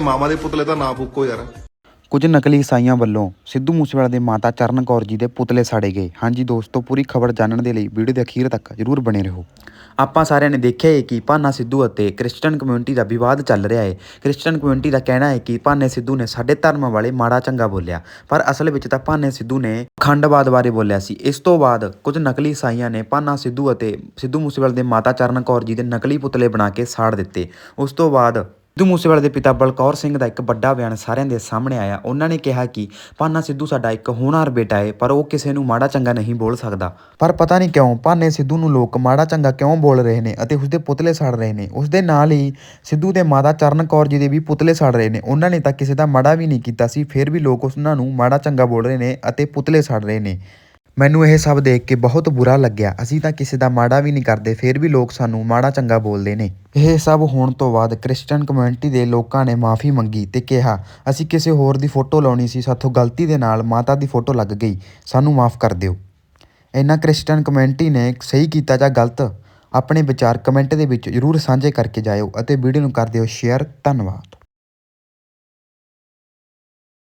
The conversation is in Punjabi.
ਮਾਮਾ ਦੇ ਪੁਤਲੇ ਦਾ ਨਾਂ ਫੂਕੋ ਯਾਰ। ਕੁਝ ਨਕਲੀ ਈਸਾਈਆਂ ਵੱਲੋਂ ਸਿੱਧੂ ਮੂਸੇਵਾਲਾ ਦੇ ਮਾਤਾ ਚਰਨ ਕੌਰ ਜੀ ਦੇ ਪੁਤਲੇ ਸਾੜੇ ਗਏ। ਹਾਂਜੀ ਦੋਸਤੋ, ਪੂਰੀ ਖਬਰ ਜਾਣਨ ਦੇ ਲਈ ਵੀਡੀਓ ਦੇ ਅਖੀਰ ਤੱਕ ਜਰੂਰ ਬਣੇ ਰਹੋ। ਆਪਾਂ ਸਾਰਿਆਂ ਨੇ ਦੇਖਿਆ ਹੈ ਕਿ ਭਾਨਾ ਸਿੱਧੂ ਅਤੇ ਕ੍ਰਿਸਚੀਅਨ ਕਮਿਊਨਿਟੀ ਦਾ ਵਿਵਾਦ ਚੱਲ ਰਿਹਾ ਹੈ। ਕ੍ਰਿਸਚੀਅਨ ਕਮਿਊਨਿਟੀ ਦਾ ਕਹਿਣਾ ਹੈ ਕਿ ਭਾਨੇ ਸਿੱਧੂ ਨੇ ਸਾਡੇ ਧਰਮ ਵਾਲੇ ਮਾੜਾ ਚੰਗਾ ਬੋਲਿਆ। ਪਰ ਅਸਲ ਵਿੱਚ ਤਾਂ ਭਾਨੇ ਸਿੱਧੂ ਨੇ ਖੰਡਵਾਦ ਬਾਰੇ ਬੋਲਿਆ ਸੀ। ਇਸ ਤੋਂ ਬਾਅਦ ਕੁਝ ਨਕਲੀ ਈਸਾਈਆਂ ਨੇ ਭਾਨਾ ਸਿੱਧੂ ਅਤੇ ਸਿੱਧੂ ਮੂਸੇਵਾਲੇ ਦੇ ਮਾਤਾ ਚਰਨ ਕੌਰ ਜੀ ਦੇ ਨਕਲੀ ਪੁਤਲੇ ਬਣਾ ਕੇ ਸਾੜ ਦਿੱਤੇ। ਉਸ ਤੋਂ ਬਾਅਦ ਸਿੱਧੂ ਮੂਸੇਵਾਲੇ ਦੇ ਪਿਤਾ ਬਲਕੌਰ ਸਿੰਘ ਦਾ ਇੱਕ ਵੱਡਾ ਬਿਆਨ ਸਾਰਿਆਂ ਦੇ ਸਾਹਮਣੇ ਆਇਆ। ਉਹਨਾਂ ਨੇ ਕਿਹਾ ਕਿ ਭਾਨਾ ਸਿੱਧੂ ਸਾਡਾ ਇੱਕ ਹੋਣਹਾਰ ਬੇਟਾ ਹੈ ਪਰ ਉਹ ਕਿਸੇ ਨੂੰ ਮਾੜਾ ਚੰਗਾ ਨਹੀਂ ਬੋਲ ਸਕਦਾ। ਪਰ ਪਤਾ ਨਹੀਂ ਕਿਉਂ ਭਾਨੇ ਸਿੱਧੂ ਨੂੰ ਲੋਕ ਮਾੜਾ ਚੰਗਾ ਕਿਉਂ ਬੋਲ ਰਹੇ ਨੇ ਅਤੇ ਉਸਦੇ ਪੁਤਲੇ ਸਾੜ ਰਹੇ ਨੇ। ਉਸਦੇ ਨਾਲ ਹੀ ਸਿੱਧੂ ਦੇ ਮਾਤਾ ਚਰਨ ਕੌਰ ਜੀ ਦੇ ਵੀ ਪੁਤਲੇ ਸਾੜ ਰਹੇ ਨੇ। ਉਹਨਾਂ ਨੇ ਤਾਂ ਕਿਸੇ ਦਾ ਮਾੜਾ ਵੀ ਨਹੀਂ ਕੀਤਾ ਸੀ, ਫਿਰ ਵੀ ਲੋਕ ਉਹਨਾਂ ਨੂੰ ਮਾੜਾ ਚੰਗਾ ਬੋਲ ਰਹੇ ਨੇ ਅਤੇ ਪੁਤਲੇ ਸਾੜ ਰਹੇ ਨੇ। ਮੈਨੂੰ ਇਹ ਸਭ ਦੇਖ ਕੇ ਬਹੁਤ ਬੁਰਾ ਲੱਗਿਆ। ਅਸੀਂ ਤਾਂ ਕਿਸੇ ਦਾ ਮਾੜਾ ਵੀ ਨਹੀਂ ਕਰਦੇ, ਫਿਰ ਵੀ ਲੋਕ ਸਾਨੂੰ ਮਾੜਾ ਚੰਗਾ ਬੋਲਦੇ ਨੇ। ਇਹ ਸਭ ਹੋਣ ਤੋਂ ਬਾਅਦ ਕ੍ਰਿਸਚਨ ਕਮਿਊਨਿਟੀ ਦੇ ਲੋਕਾਂ ਨੇ ਮਾਫੀ ਮੰਗੀ ਤੇ ਕਿਹਾ, ਅਸੀਂ ਕਿਸੇ ਹੋਰ ਦੀ ਫੋਟੋ ਲਾਉਣੀ ਸੀ, ਸਾਥੋਂ ਗਲਤੀ ਦੇ ਨਾਲ ਮਾਤਾ ਦੀ ਫੋਟੋ ਲੱਗ ਗਈ। ਸਾਨੂੰ ਮਾਫ ਕਰ ਦਿਓ। ਇਹਨਾਂ ਕ੍ਰਿਸਚਨ ਕਮਿਊਨਿਟੀ ਨੇ ਸਹੀ ਕੀਤਾ ਜਾਂ ਗਲਤ, ਆਪਣੇ ਵਿਚਾਰ ਕਮੈਂਟ ਦੇ ਵਿੱਚ ਜ਼ਰੂਰ ਸਾਂਝੇ ਕਰਕੇ ਜਾਇਓ ਅਤੇ ਵੀਡੀਓ ਨੂੰ ਕਰ ਦਿਓ ਸ਼ੇਅਰ। ਧੰਨਵਾਦ।